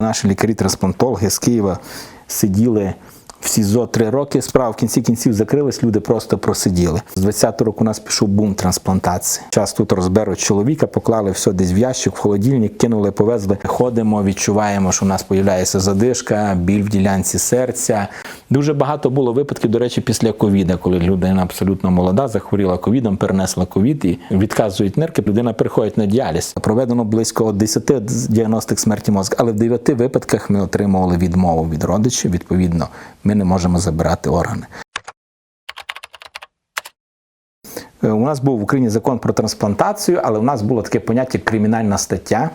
Наші лікарі-трансплантологи з Києва сиділи в СІЗО три роки. Справа в кінці кінців закрилась, люди просто просиділи. З 20-го року у нас пішов бум трансплантації. Час тут розберуть чоловіка, поклали все десь в ящик, в холодильник, кинули, повезли. Ходимо, відчуваємо, що у нас появляється задишка, біль в ділянці серця. Дуже багато було випадків, до речі, після ковіда, коли людина абсолютно молода, захворіла ковідом, перенесла ковід і відказують нирки. Людина приходить на діаліз. Проведено близько 10 діагностик смерті мозку, але в 9 випадках ми отримували відмову від родичів. Відповідно, ми не можемо забирати органи. Е, У нас був в Україні закон про трансплантацію, але у нас було таке поняття кримінальна стаття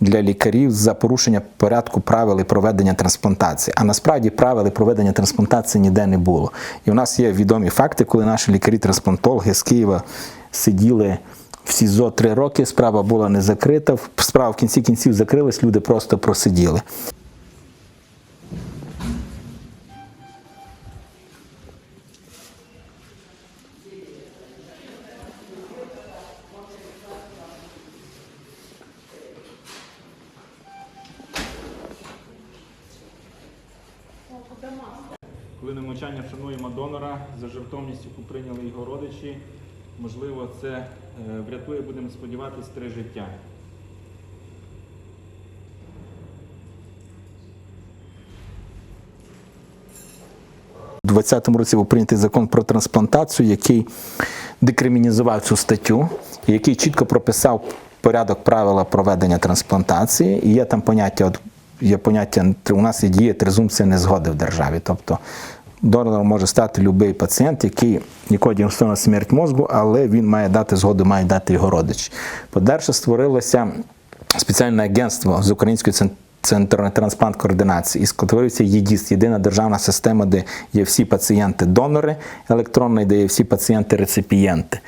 для лікарів за порушення порядку правил і проведення трансплантації. А насправді правил і проведення трансплантації ніде не було. І у нас є відомі факти, коли наші лікарі-трансплантологи з Києва сиділи. В СІЗО три роки справа була не закрита. Справа в кінці кінців закрилась, люди просто просиділи. Хвилиною мовчання вшануємо донора за жертовність, яку прийняли його родичі. Можливо, це е, врятує, будемо сподіватися, три життя. У 2020 році був прийнятий закон про трансплантацію, який декримінізував цю статтю, який чітко прописав порядок правила проведення трансплантації. І є там поняття, є поняття, у нас є діє презумпція незгоди в державі. Тобто донором може стати будь-який пацієнт, який ніколи діагностована смерть мозку, але він має дати згоду, має дати його родич. По-перше, створилося спеціальне агентство з української цен- Центр трансплант координації і створився ЄДІС, єдина державна система, де є всі пацієнти-донори електронної, де є всі пацієнти-реципієнти.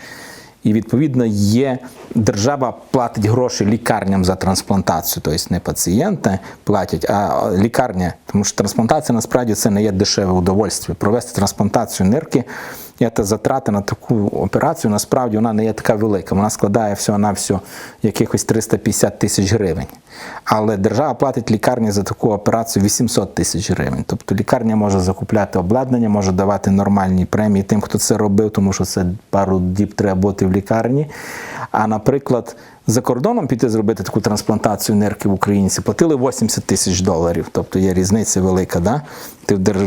І відповідно є держава платить гроші лікарням за трансплантацію, тобто не пацієнти платять, а лікарня, тому що трансплантація насправді це не є дешеве удовольствие. Провести трансплантацію нирки, це затрата на таку операцію, насправді вона не є така велика. Вона складає всього на всього якихось 350 тисяч гривень. Але держава платить лікарні за таку операцію 800 тисяч гривень. Тобто лікарня може закупляти обладнання, може давати нормальні премії тим, хто це робив, тому що це пару діб треба бути в лікарні. А наприклад, за кордоном піти зробити таку трансплантацію нирки в українці платили 80 тисяч доларів. Тобто є різниця велика. Да?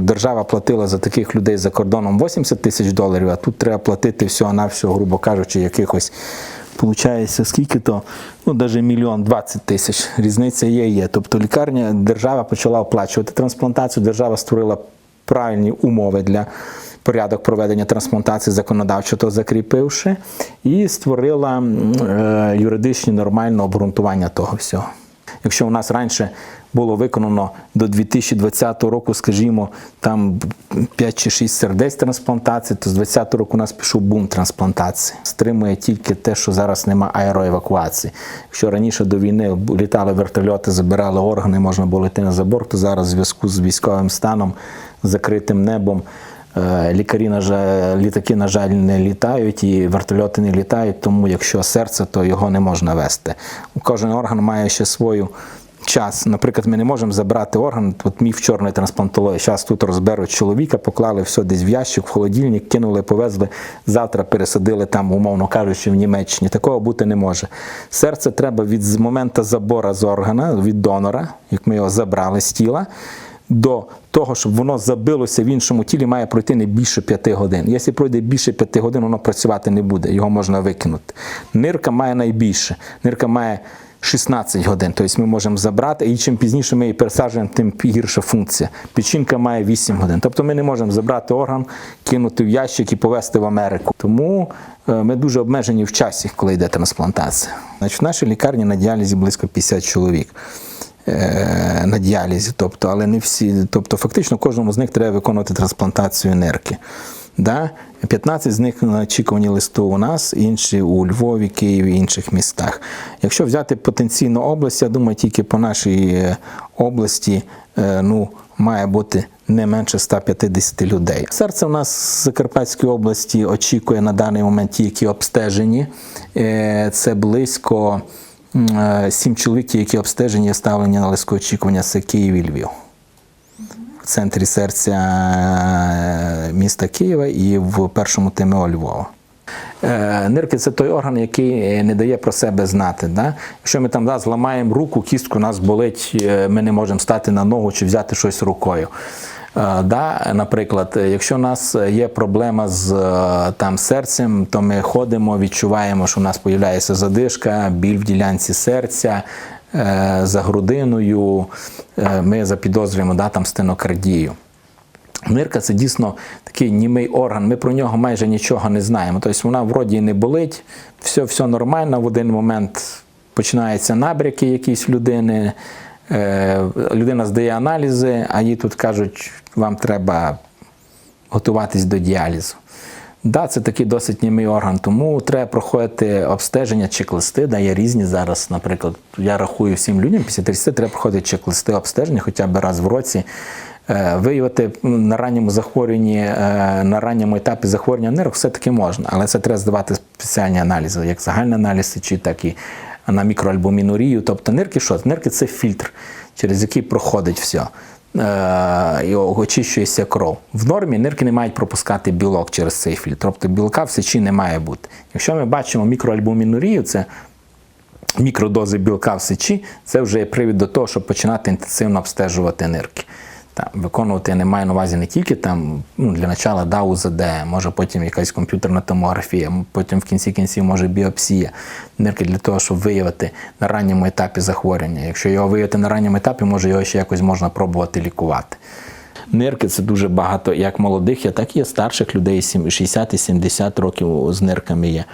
Держава платила за таких людей за кордоном 80 тисяч доларів, а тут треба платити всього-навсього, грубо кажучи, якихось. Получається, скільки то, ну, навіть мільйон 20 тисяч. Різниця є, є. Тобто лікарня, держава почала оплачувати трансплантацію, держава створила правильні умови для порядок проведення трансплантації законодавчо то закріпивши, і створила е, юридичні нормальне обґрунтування того всього. Якщо у нас раніше було виконано до 2020 року, скажімо, там 5 чи 6 сердець трансплантації, то з 2020 року у нас пішов бум трансплантації. Стримує тільки те, що зараз немає аероевакуації. Якщо раніше до війни літали вертольоти, забирали органи, можна було йти на забор, то зараз в зв'язку з військовим станом, закритим небом. Е, Лікарі, на жаль, літаки, на жаль, не літають і вертольоти не літають, тому якщо серце, то його не можна вести. Кожен орган має ще свою час. Наприклад, ми не можемо забрати орган, от мій в чорної. Зараз тут розберуть чоловіка, поклали все десь в ящик, в холодильник, кинули, повезли. Завтра пересадили там, умовно кажучи, в Німеччині. Такого бути не може. Серце треба від моменту забору з органа, від донора, як ми його забрали з тіла. До того, щоб воно забилося в іншому тілі, має пройти не більше 5 годин. Якщо пройде більше 5 годин, воно працювати не буде, його можна викинути. Нирка має найбільше. Нирка має 16 годин, тобто ми можемо забрати, і чим пізніше ми її пересаджуємо, тим гірша функція. Печінка має 8 годин. Тобто ми не можемо забрати орган, кинути в ящик і повезти в Америку. Тому е, ми дуже обмежені в часі, коли йде трансплантація. Значить, в нашій лікарні на діалізі близько 50 чоловік. Е, На діалізі, тобто, але не всі, тобто фактично кожному з них треба виконувати трансплантацію нирки. Да? 15 з них на очікуванні листу у нас, інші у Львові, Києві інших містах. Якщо взяти потенційну область, я думаю, тільки по нашій е, області е, ну, має бути не менше 150 людей. Серце у нас в Закарпатській області очікує на даний момент ті, які обстежені. Це близько сім чоловік, які обстежені і ставлені на лиску очікування, це Київ і Львів. В центрі серця е, міста Києва і в першому ТМО Львова. Е, Нирки це той орган, який е, не дає про себе знати. Да? Якщо ми там да, зламаємо руку, кістку нас болить, е, ми не можемо стати на ногу чи взяти щось рукою. Е, Да, наприклад, якщо у нас є проблема з е, там, серцем, то ми ходимо, відчуваємо, що у нас з'являється задишка, біль в ділянці серця, е, за грудиною, ми запідозрюємо да, там, стенокардію. Нирка це дійсно такий німий орган. Ми про нього майже нічого не знаємо. Тобто вона вроді не болить, все, все нормально. В один момент починаються набряки якісь людини. Е, людина здає аналізи, а їй тут кажуть, вам треба готуватись до діалізу. Да, це такий досить німий орган, тому треба проходити обстеження, чек-листи. Да, є різні зараз. Наприклад, я рахую всім людям після 30 треба проходити чек-листи обстеження хоча б раз в році. Е, Виявити на ранньому захворюванні, е, на ранньому етапі захворювання нирок все-таки можна, але це треба здавати спеціальні аналізи, як загальні аналізи, чи так і на мікроальбумінурію. Тобто нирки що? Нирки це фільтр, через який проходить все. Е, і очищується кров. В нормі нирки не мають пропускати білок через цей фільтр. Тобто білка в сечі не має бути. Якщо ми бачимо мікроальбумінурію, це мікродози білка в сечі, це вже є привід до того, щоб починати інтенсивно обстежувати нирки. Там, виконувати я не маю на увазі не тільки там, ну, для начала да, УЗД, може потім якась комп'ютерна томографія, потім в кінці кінців може біопсія нирки для того, щоб виявити на ранньому етапі захворювання. Якщо його виявити на ранньому етапі, може його ще якось можна пробувати лікувати. Нирки це дуже багато як молодих, є, так і старших людей, 60 і 70 років з нирками є,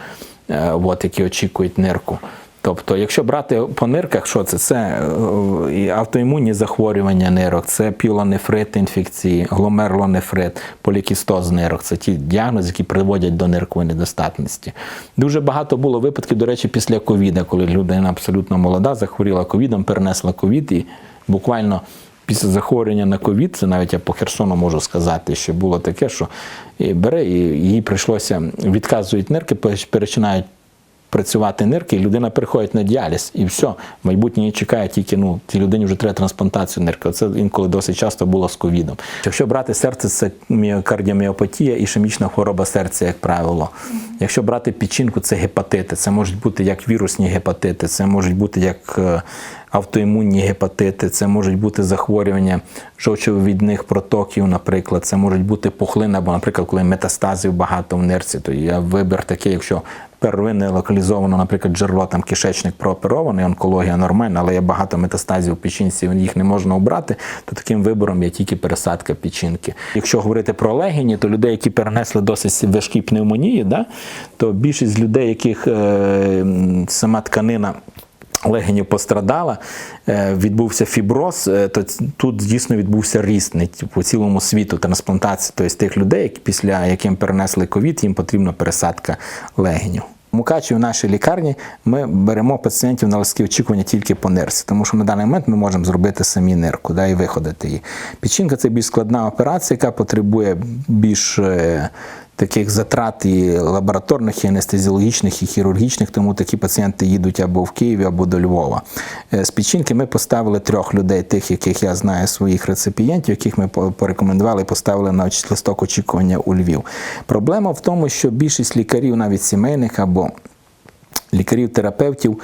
е, от, які очікують нирку. Тобто, якщо брати по нирках, що це? Це е, автоімунні захворювання нирок, це пілонефрит інфекції, гломерлонефрит, полікістоз нирок. Це ті діагнози, які приводять до ниркової недостатності. Дуже багато було випадків, до речі, після ковіда, коли людина абсолютно молода, захворіла ковідом, перенесла ковід і буквально. Після захворювання на ковід, це навіть я по Херсону можу сказати, що було таке, що і бере, і їй прийшлося відказують нирки, починають працювати нирки, і людина переходить на діаліз, і все. Майбутнє її чекає тільки ну, цій людині вже треба трансплантацію нирки. Це інколи досить часто було з ковідом. Якщо брати серце, це міокардіоміопатія, ішемічна хвороба серця, як правило. Якщо брати печінку, це гепатити. Це можуть бути як вірусні гепатити, це можуть бути як е, автоімунні гепатити, це можуть бути захворювання жовчовідних протоків, наприклад, це можуть бути пухлини, або, наприклад, коли метастазів багато в нирці, то є вибір такий, якщо первинне локалізовано, наприклад, джерело там кишечник прооперований, онкологія нормальна, але є багато метастазів у печінці, їх не можна обрати, то таким вибором є тільки пересадка печінки. Якщо говорити про легені, то людей, які перенесли досить важкі пневмонії, да, то більшість людей, яких е, сама тканина легенів пострадала, е, відбувся фіброз, е, то тут дійсно відбувся ріст не по цілому світу трансплантації. Тобто тих людей, після яким перенесли ковід, їм потрібна пересадка легенів. У Мукачеві в нашій лікарні ми беремо пацієнтів на листки очікування тільки по нирці, тому що на даний момент ми можемо зробити самі нирку да, і виходити її. Печінка це більш складна операція, яка потребує більш е, таких затрат і лабораторних, і анестезіологічних, і хірургічних, тому такі пацієнти їдуть або в Києві, або до Львова. Е, З печінки ми поставили трьох людей, тих, яких я знаю, своїх реципієнтів, яких ми порекомендували поставили на листок очікування у Львів. Проблема в тому, що більшість лікарів, навіть сімейних або лікарів-терапевтів,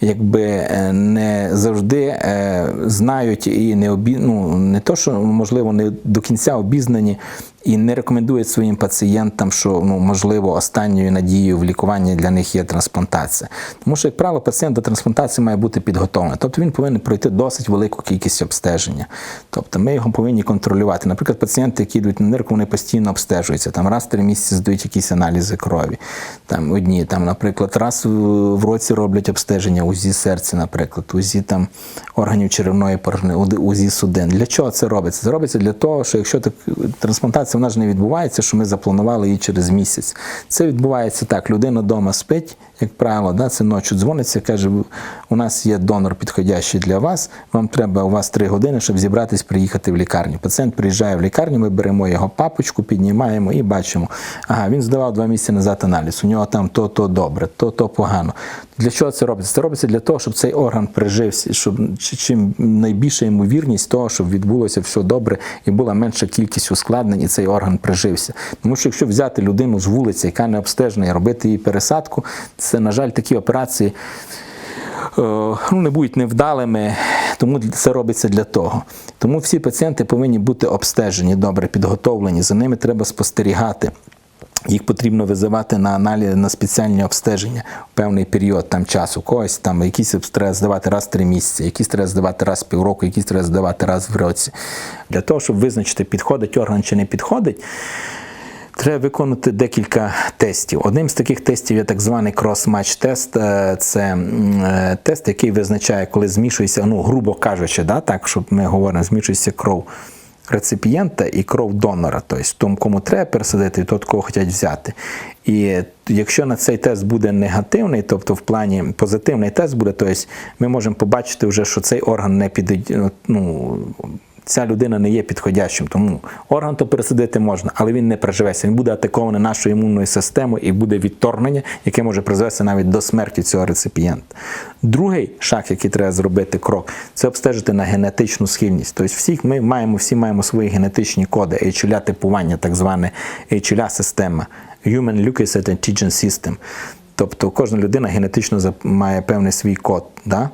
якби е, не завжди е, знають і не обі... ну, не то, що можливо не до кінця обізнані і не рекомендують своїм пацієнтам, що ну можливо останньою надією в лікуванні для них є трансплантація. Тому що, як правило, пацієнт до трансплантації має бути підготовлений. Тобто він повинен пройти досить велику кількість обстеження. Тобто ми його повинні контролювати. Наприклад, пацієнти, які йдуть на нирку, вони постійно обстежуються. Там раз в три місяці здають якісь аналізи крові. Там одні, там, наприклад, раз в- в році роблять обстеження УЗІ серця, наприклад, УЗІ там органів черевної порожни, УЗІ судин. Для чого це робиться? Це робиться для того, що якщо так трансплантація вона ж не відбувається, що ми запланували її через місяць. Це відбувається так: людина вдома спить, як правило, да, це ночі дзвониться, каже, у нас є донор підходящий для вас, вам треба у вас три години, щоб зібратись, приїхати в лікарню. Пацієнт приїжджає в лікарню, ми беремо його папочку, піднімаємо і бачимо, ага, він здавав два місяці назад аналіз, у нього там то, то добре, то, то погано. Для чого це робиться? Це робиться для того, щоб цей орган прижився, щоб чим найбільша ймовірність того, щоб відбулося все добре і була менша кількість ускладнень, і цей орган прижився. Тому що якщо взяти людину з вулиці, яка не обстежена, і робити їй пересадку, це, на жаль, такі операції. е, Ну, не будуть невдалими, тому це робиться для того. Тому всі пацієнти повинні бути обстежені, добре підготовлені. За ними треба спостерігати. Їх потрібно визивати на аналіз на спеціальні обстеження в певний період там часу. Когось там якісь треба здавати раз в три місяці, якісь треба здавати раз в півроку, якісь треба здавати раз в році. Для того, щоб визначити, підходить орган чи не підходить. Треба виконати декілька тестів. Одним з таких тестів є так званий крос-матч тест. Е, Це е, тест, який визначає, коли змішується, ну, грубо кажучи, да, так, щоб ми говоримо, змішується кров реципієнта і кров донора, тобто тому, кому треба пересадити, і тот, кого хочуть взяти. І якщо на цей тест буде негативний, тобто в плані позитивний тест буде, тобто ми можемо побачити вже, що цей орган не піде, ну, ця людина не є підходящим. Тому орган то пересадити можна, але він не приживеться. Він буде атакований нашою імунною системою і буде відторгнення, яке може призвести навіть до смерті цього реципієнта. Другий шаг, який треба зробити крок, це обстежити на генетичну схильність. Тобто, всіх ми маємо, всі маємо свої генетичні коди, HLA типування, так зване HLA система Human Leukocyte Antigen System. Тобто кожна людина генетично має певний свій код. Да?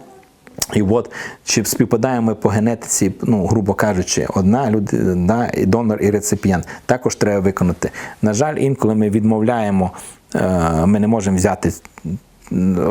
І от чи співпадаємо по генетиці, ну, грубо кажучи, одна людина, донор і реципієнт. Також треба виконати. На жаль, інколи ми відмовляємо, е, ми не можемо взяти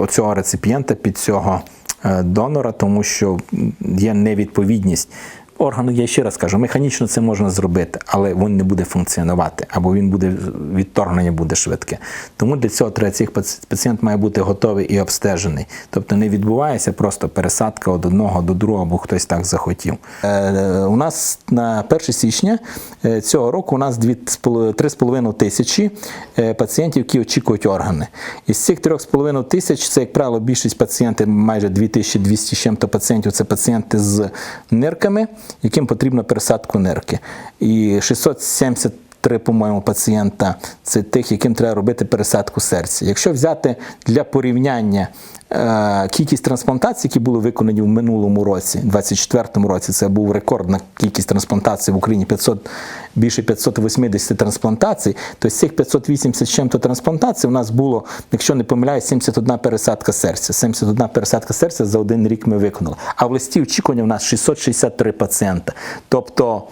цього реципієнта під цього е, донора, тому що є невідповідність. Органу, я ще раз кажу, механічно це можна зробити, але він не буде функціонувати, або він буде відторгнення буде швидке. Тому для цього треба цих пацієнт має бути готовий і обстежений. Тобто не відбувається просто пересадка від одного до другого, бо хтось так захотів. Е, у нас на 1 січня е, цього року у нас 3,5 тисячі е, пацієнтів, які очікують органи. Із цих 3,5 тисяч, це, як правило, більшість пацієнтів, майже 2200 з чим-то пацієнтів, це пацієнти з нирками, яким потрібна пересадку нирки. І 670 Три, по-моєму, пацієнта це тих, яким треба робити пересадку серця. Якщо взяти для порівняння е, кількість трансплантацій, які були виконані в минулому році, 24-му році, це був рекордна кількість трансплантацій в Україні 500, більше 580 трансплантацій, то з цих 580 з чим-то трансплантацій у нас було, якщо не помиляюсь, 71 пересадка серця. 71 пересадка серця за один рік ми виконали. А в листі очікування у нас 663 пацієнта. Тобто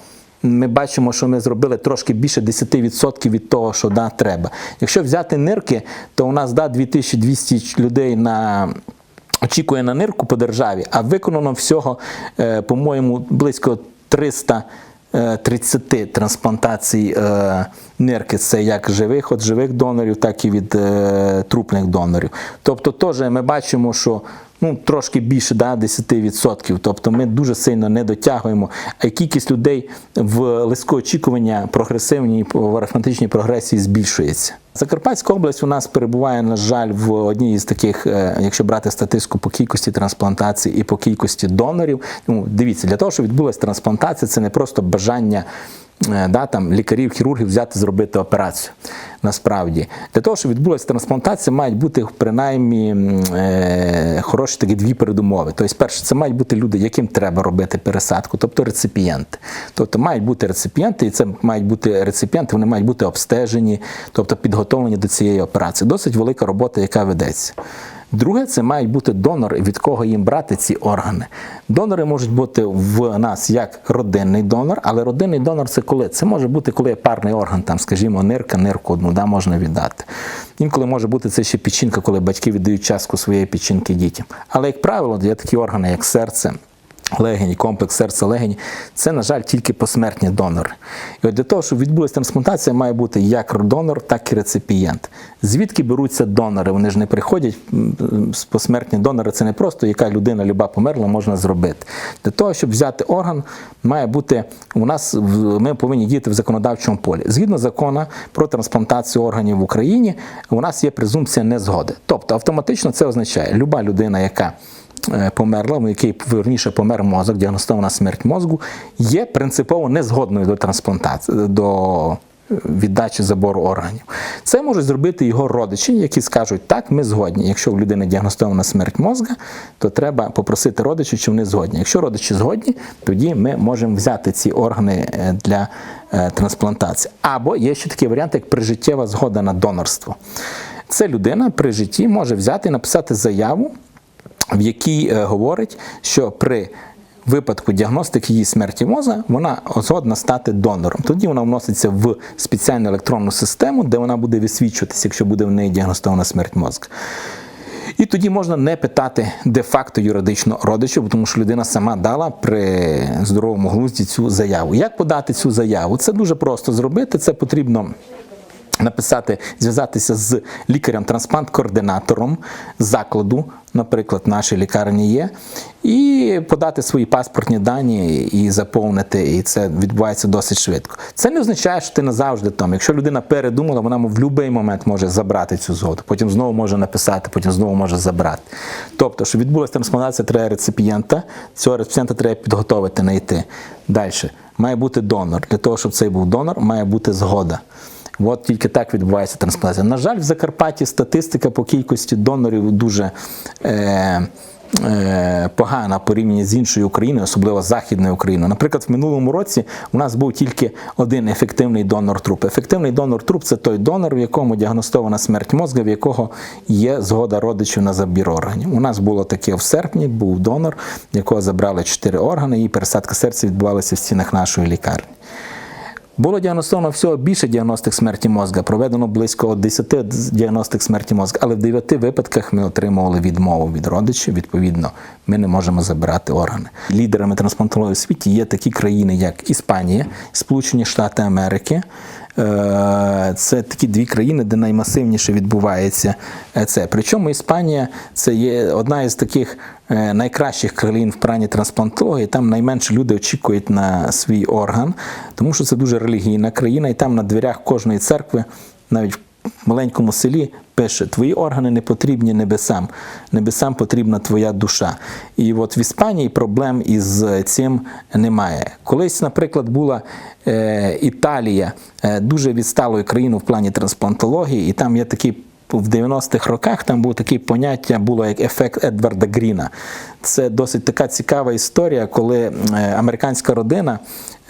ми бачимо, що ми зробили трошки більше 10% від того, що да, треба. Якщо взяти нирки, то у нас да, 2200 людей на. Очікує на нирку по державі, а виконано всього, е, по-моєму, близько 300 е, 30 трансплантацій е, нирки. Це як живих від живих донорів, так і від е, трупних донорів. Тобто, теж ми бачимо, що ну, трошки більше да, 10%. Тобто ми дуже сильно не дотягуємо. А кількість людей в лиску очікування прогресивній в арифметичній прогресії збільшується. Закарпатська область у нас перебуває, на жаль, в одній із таких, е, якщо брати статистику по кількості трансплантацій і по кількості донорів. Ну, дивіться, для того, щоб відбулася трансплантація, це не просто бажання да, там, лікарів, хірургів взяти, зробити операцію. Насправді, для того, щоб відбулася трансплантація, мають бути принаймні е, хороші такі дві передумови. Тобто, перше, це мають бути люди, яким треба робити пересадку, тобто реципієнти. Тобто мають бути реципієнти, і це мають бути реципієнти, вони мають бути обстежені, тобто підготовлені до цієї операції. Досить велика робота, яка ведеться. Друге, це мають бути донори, від кого їм брати ці органи. Донори можуть бути в нас як родинний донор, але родинний донор це коли? Це може бути, коли є парний орган, там, скажімо, нирка, нирку одну, да, можна віддати. Інколи може бути це ще печінка, коли батьки віддають частку своєї печінки дітям. Але, як правило, є такі органи, як серце. Легені, комплекс серця легені, це, на жаль, тільки посмертні донори. І от для того, щоб відбулася трансплантація, має бути як донор, так і реципієнт. Звідки беруться донори? Вони ж не приходять посмертні донори. Це не просто яка людина люба померла, можна зробити. Для того, щоб взяти орган, має бути у нас ми повинні діяти в законодавчому полі. Згідно закону про трансплантацію органів в Україні, у нас є презумпція незгоди. Тобто автоматично це означає, люба людина, яка померла, у якій верніше помер мозок, діагностована смерть мозку, є принципово незгодною до трансплантації до е, віддачі забору органів. Це можуть зробити його родичі, які скажуть, так, ми згодні. Якщо в людини діагностована смерть мозка, то треба попросити родичів, чи вони згодні. Якщо родичі згодні, тоді ми можемо взяти ці органи е, для е, трансплантації. Або є ще такий варіант, як прижиттєва згода на донорство. Це людина при житті може взяти і написати заяву в якій е, говорить, що при випадку діагностики її смерті моза вона згодна стати донором. Тоді вона вноситься в спеціальну електронну систему, де вона буде висвічуватися, якщо буде в неї діагностована смерть мозку. І тоді можна не питати де-факто юридично родичів, тому що людина сама дала при здоровому глузді цю заяву. Як подати цю заяву? Це дуже просто зробити. Це потрібно написати, зв'язатися з лікарем-трансплант-координатором закладу, наприклад, нашій лікарні є, і подати свої паспортні дані і заповнити. І це відбувається досить швидко. Це не означає, що ти назавжди там. Якщо людина передумала, вона в будь-який момент може забрати цю згоду, потім знову може написати, потім знову може забрати. Тобто, щоб відбулася трансплантація, треба реципієнта. Цього реципієнта треба підготовити, знайти. Далі має бути донор. Для того, щоб цей був донор, має бути згода. От тільки так відбувається трансплантація. На жаль, в Закарпатті статистика по кількості донорів дуже е, е, погана порівняно з іншою Україною, особливо Західною Україною. Наприклад, в минулому році у нас був тільки один ефективний донор труп. Ефективний донор труп це той донор, в якому діагностована смерть мозга, в якого є згода родичів на забір органів. У нас було таке в серпні, був донор, якого забрали чотири органи, і пересадка серця відбувалася в стінах нашої лікарні. Було діагностовано всього більше діагностик смерті мозга, проведено близько 10 діагностик смерті мозга, але в 9 випадках ми отримували відмову від родичів. Відповідно, ми не можемо забирати органи. Лідерами трансплантології в світі є такі країни, як Іспанія, Сполучені Штати Америки. Е, Це такі дві країни, де наймасивніше відбувається е, це. Причому Іспанія це є одна із таких е, найкращих країн в прані трансплантології. Там найменше люди очікують на свій орган, тому що це дуже релігійна країна, і там на дверях кожної церкви, навіть в маленькому селі, пише: Твої органи не потрібні небесам, небесам потрібна твоя душа. І от в Іспанії проблем із цим немає. Колись, наприклад, була е, Італія е, дуже відсталою країною в плані трансплантології, і там є такий в 90-х роках там було таке поняття, було як ефект Едварда Гріна. Це досить така цікава історія, коли е, американська родина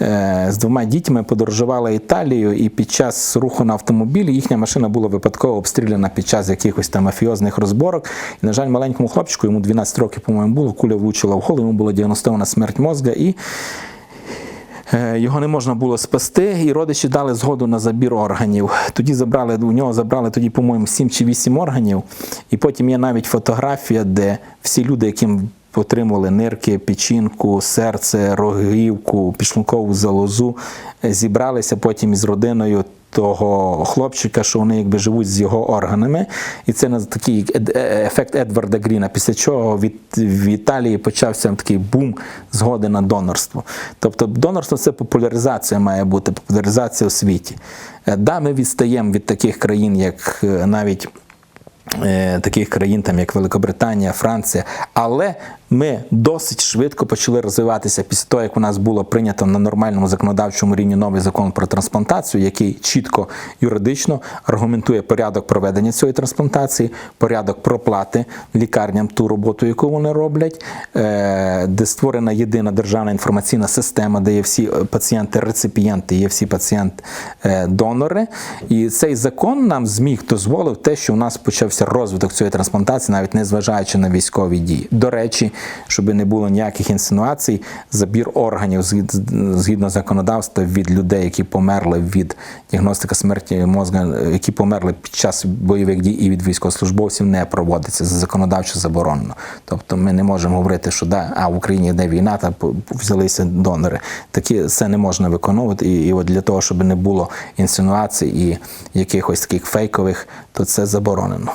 е, з двома дітьми подорожувала Італію, і під час руху на автомобілі їхня машина була випадково обстріляна під час якихось там мафіозних розборок. І, на жаль, маленькому хлопчику, йому 12 років, по-моєму, було, куля влучила в голову, йому була діагностована смерть мозга. і Його не можна було спасти, і родичі дали згоду на забір органів. Тоді забрали у нього забрали тоді, по-моєму, 7 чи 8 органів. І потім є навіть фотографія, де всі люди, яким отримували нирки, печінку, серце, рогівку, пішлункову залозу, е, зібралися потім із родиною. Того хлопчика, що вони якби живуть з його органами, і це на такий е- ефект Едварда Гріна. Після чого від в Італії почався такий бум згоди на донорство. Тобто, донорство це популяризація має бути, популяризація у світі. Е, Да, ми відстаємо від таких країн, як е, навіть е, таких країн, там як Великобританія, Франція, але ми досить швидко почали розвиватися після того, як у нас було прийнято на нормальному законодавчому рівні новий закон про трансплантацію, який чітко юридично аргументує порядок проведення цієї трансплантації, порядок проплати лікарням ту роботу, яку вони роблять, е, де створена єдина державна інформаційна система, де є всі пацієнти-реципієнти, є всі пацієнт-донори. І цей закон нам зміг дозволив те, що у нас почався розвиток цієї трансплантації, навіть не зважаючи на військові дії. До речі, щоб не було ніяких інсинуацій, забір органів згідно законодавства від людей, які померли від діагностики смерті мозга, які померли під час бойових дій і від військовослужбовців, не проводиться законодавчо заборонено. Тобто ми не можемо говорити, що да, а в Україні йде війна, та взялися донори. Такі це не можна виконувати. І, і от для того, щоб не було інсинуацій і якихось таких фейкових, то це заборонено.